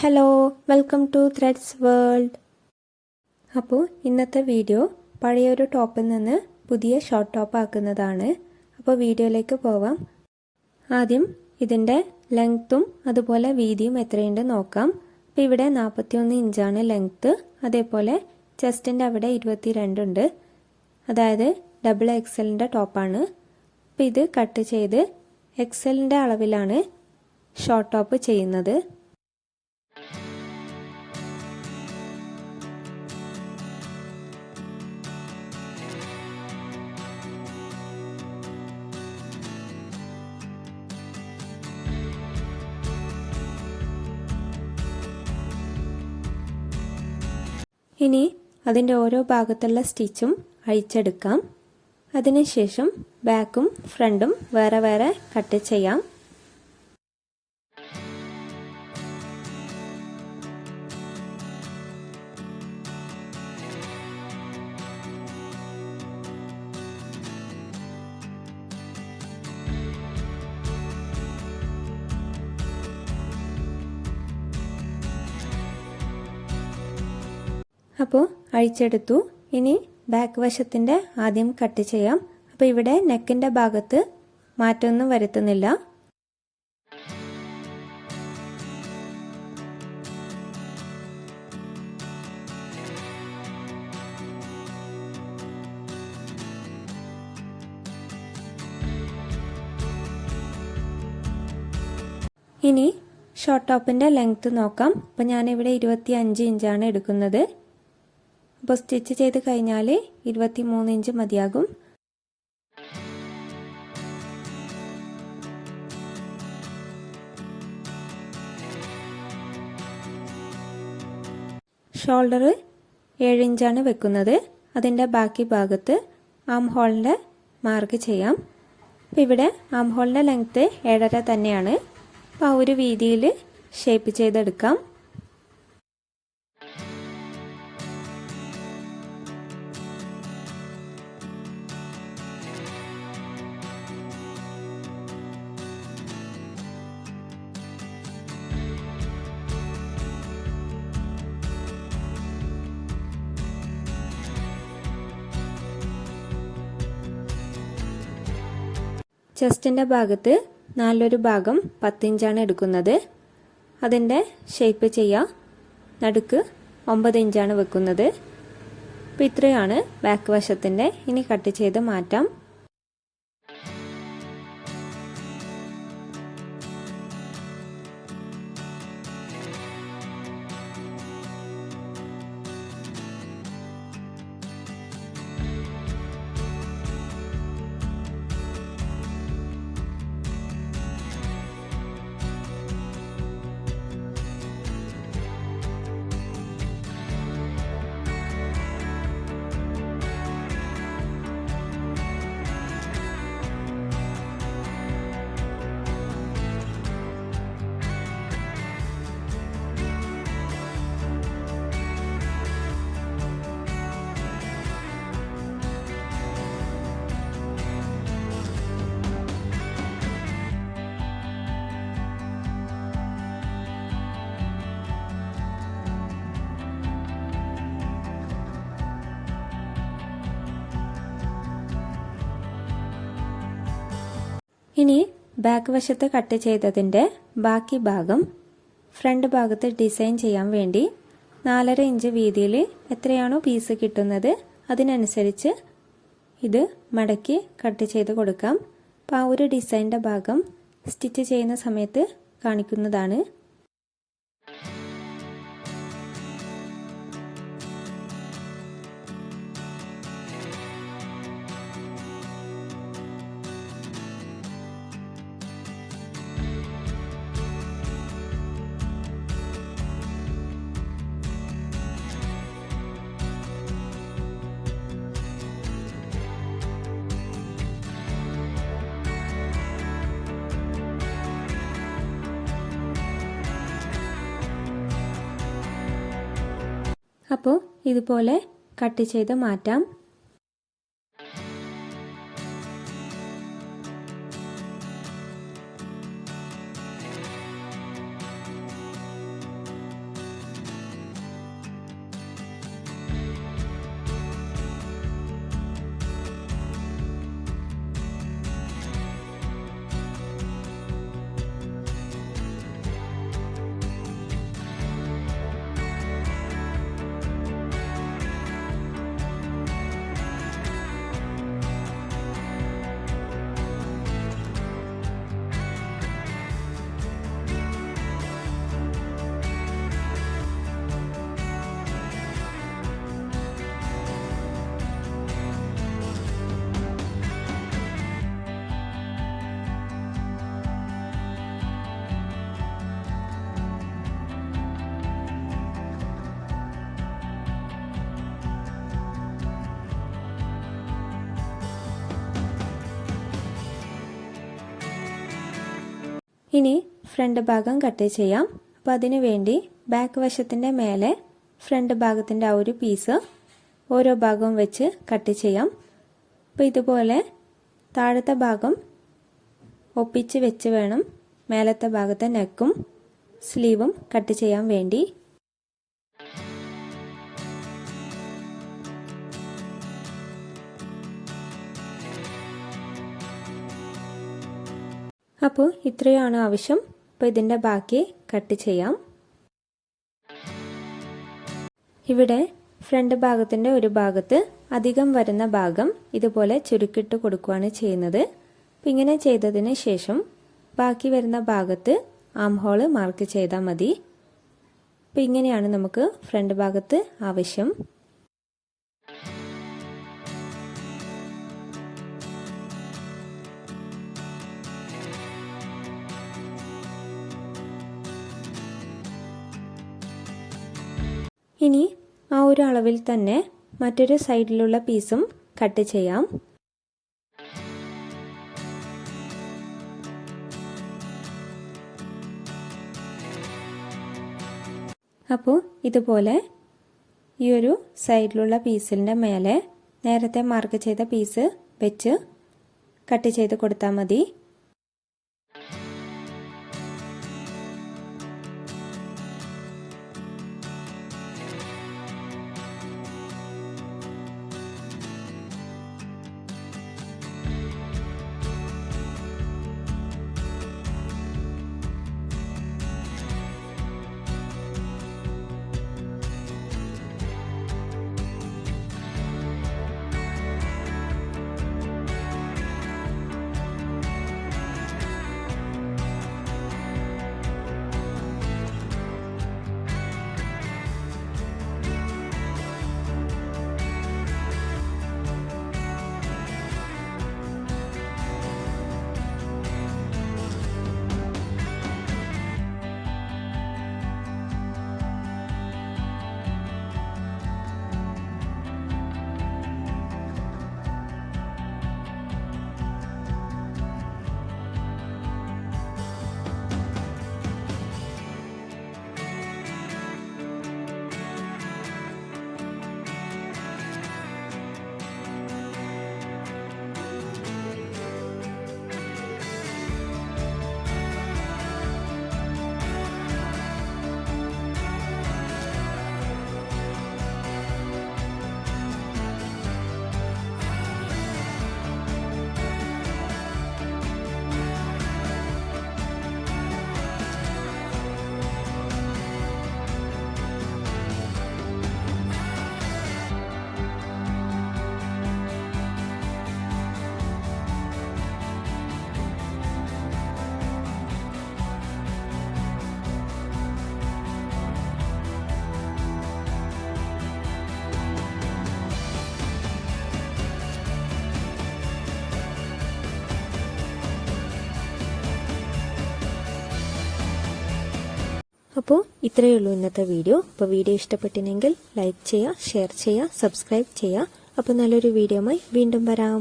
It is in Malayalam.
Hello welcome to threads world അപ്പോൾ ഇന്നത്തെ വീഡിയോ പഴയൊരു ടോപ്പിൽ നിന്ന് പുതിയ ഷോർട്ട് ടോപ്പ് ആക്കുന്നതാണ്. അപ്പോൾ വീഡിയോയിലേക്ക് പോവാം. ആദ്യം ഇതിന്റെ ലെങ്ത്തും അതുപോലെ വീതിയും എത്രയുണ്ട് നോക്കാം. അപ്പോൾ ഇവിടെ നാൽപ്പത്തിയൊന്ന് ഇഞ്ചാണ് ലെങ്ത്ത് അതേപോലെ ചെസ്റ്റിന്റെ അവിടെ ഇരുപത്തി രണ്ടുണ്ട് അതായത് ഡബിൾ എക്സലിന്റെ ടോപ്പാണ് അപ്പോൾ ഇത് കട്ട് ചെയ്ത് എക്സലിന്റെ അളവിലാണ് ഷോർട്ട് ടോപ്പ് ചെയ്യുന്നത്. ഇനി അതിന്റെ ഓരോ ഭാഗത്തുള്ള സ്റ്റിച്ചും അഴിച്ചെടുക്കാം. അതിനുശേഷം ബാക്കും ഫ്രണ്ടും വേറെ വേറെ കട്ട് ചെയ്യാം. അപ്പോൾ അഴിച്ചെടുത്തു. ഇനി ബാക്ക് വശത്തിന്റെ ആദ്യം കട്ട് ചെയ്യാം. അപ്പോൾ ഇവിടെ നെക്കിന്റെ ഭാഗത്ത് മാറ്റമൊന്നും വരുത്തുന്നില്ല. ഇനി ഷോർട്ട് ടോപ്പിന്റെ ലെങ്ത്ത് നോക്കാം. അപ്പോൾ ഞാനിവിടെ ഇരുപത്തി അഞ്ച് ഇഞ്ചാണ് എടുക്കുന്നത്. അപ്പോൾ സ്റ്റിച്ച് ചെയ്ത് കഴിഞ്ഞാൽ ഇരുപത്തി മൂന്ന് ഇഞ്ച് മതിയാകും. ഷോൾഡർ ഏഴ് ഇഞ്ചാണ് വെക്കുന്നത്. അതിന്റെ ബാക്കി ഭാഗത്ത് ആം ഹോളിന്റെ മാർക്ക് ചെയ്യാം. അപ്പോൾ ഇവിടെ ആം ഹോളിന്റെ ലെങ്ത്ത് ഏഴര തന്നെയാണ്. അപ്പോൾ ആ ഒരു വീതിയിൽ ഷേപ്പ് ചെയ്തെടുക്കാം. ചെസ്റ്റിന്റെ ഭാഗത്ത് നാലൊരു ഭാഗം പത്തിഞ്ചാണ് എടുക്കുന്നത്. അതിന്റെ ഷേപ്പ് ചെയ്യുക നടുക്ക് ഒമ്പത് ഇഞ്ചാണ് വെക്കുന്നത്. അപ്പോൾ ഇത്രയാണ് ബാക്ക് വശത്തിന്റെ. ഇനി കട്ട് ചെയ്ത് മാറ്റാം. ഇനി ബാക്ക് വശത്ത് കട്ട് ചെയ്തതിന്റെ ബാക്കി ഭാഗം ഫ്രണ്ട് ഭാഗത്ത് ഡിസൈൻ ചെയ്യാൻ വേണ്ടി നാലര ഇഞ്ച് വീതിയിൽ എത്രയാണോ പീസ് കിട്ടുന്നത് അതിനനുസരിച്ച് ഇത് മടക്കി കട്ട് ചെയ്ത് കൊടുക്കാം. അപ്പോൾ ആ ഒരു ഡിസൈന്റെ ഭാഗം സ്റ്റിച്ച് ചെയ്യുന്ന സമയത്ത് കാണിക്കുന്നതാണ്. അപ്പോൾ ഇതുപോലെ കട്ട് ചെയ്ത് മാറ്റാം. ഇനി ഫ്രണ്ട് ഭാഗം കട്ട് ചെയ്യാം. അപ്പോൾ അതിനു വേണ്ടി ബാക്ക് വശത്തിന്റെ മേലെ ഫ്രണ്ട് ഭാഗത്തിന്റെ ആ ഒരു പീസ് ഓരോ ഭാഗവും വെച്ച് കട്ട് ചെയ്യാം. അപ്പോൾ ഇതുപോലെ താഴത്തെ ഭാഗം ഒപ്പിച്ച് വെച്ച് വേണം മേലത്തെ ഭാഗത്തെ നെക്കും സ്ലീവും കട്ട് ചെയ്യാൻ വേണ്ടി. അപ്പോൾ ഇത്രയാണ് ആവശ്യം. അപ്പോൾ ഇതിന്റെ ബാക്കി കട്ട് ചെയ്യാം. ഇവിടെ ഫ്രണ്ട് ഭാഗത്തിന്റെ ഒരു ഭാഗത്ത് അധികം വരുന്ന ഭാഗം ഇതുപോലെ ചുരുക്കിട്ട് കൊടുക്കുകയാണ് ചെയ്യുന്നത്. അപ്പം ഇങ്ങനെ ചെയ്തതിന് ശേഷം ബാക്കി വരുന്ന ഭാഗത്ത് ആം ഹോൾ മാർക്ക് ചെയ്താൽ മതി. അപ്പം ഇങ്ങനെയാണ് നമുക്ക് ഫ്രണ്ട് ഭാഗത്ത് ആവശ്യം. ഇനി ആ ഒരു അളവിൽ തന്നെ മറ്റൊരു സൈഡിലുള്ള പീസും കട്ട് ചെയ്യാം. അപ്പോൾ ഇതുപോലെ ഈ ഒരു സൈഡിലുള്ള പീസിന്റെ മേലെ നേരത്തെ മാർക്ക് ചെയ്ത പീസ് വെച്ച് കട്ട് ചെയ്ത് കൊടുത്താൽ മതി. അപ്പോൾ ഇത്രയേ ഉള്ളൂ ഇന്നത്തെ വീഡിയോ. അപ്പോൾ വീഡിയോ ഇഷ്ടപ്പെട്ടിനെങ്കിൽ ലൈക്ക് ചെയ്യുക ഷെയർ ചെയ്യുക സബ്സ്ക്രൈബ് ചെയ്യുക അപ്പോൾ നല്ലൊരു വീഡിയോ വീണ്ടും വരാം.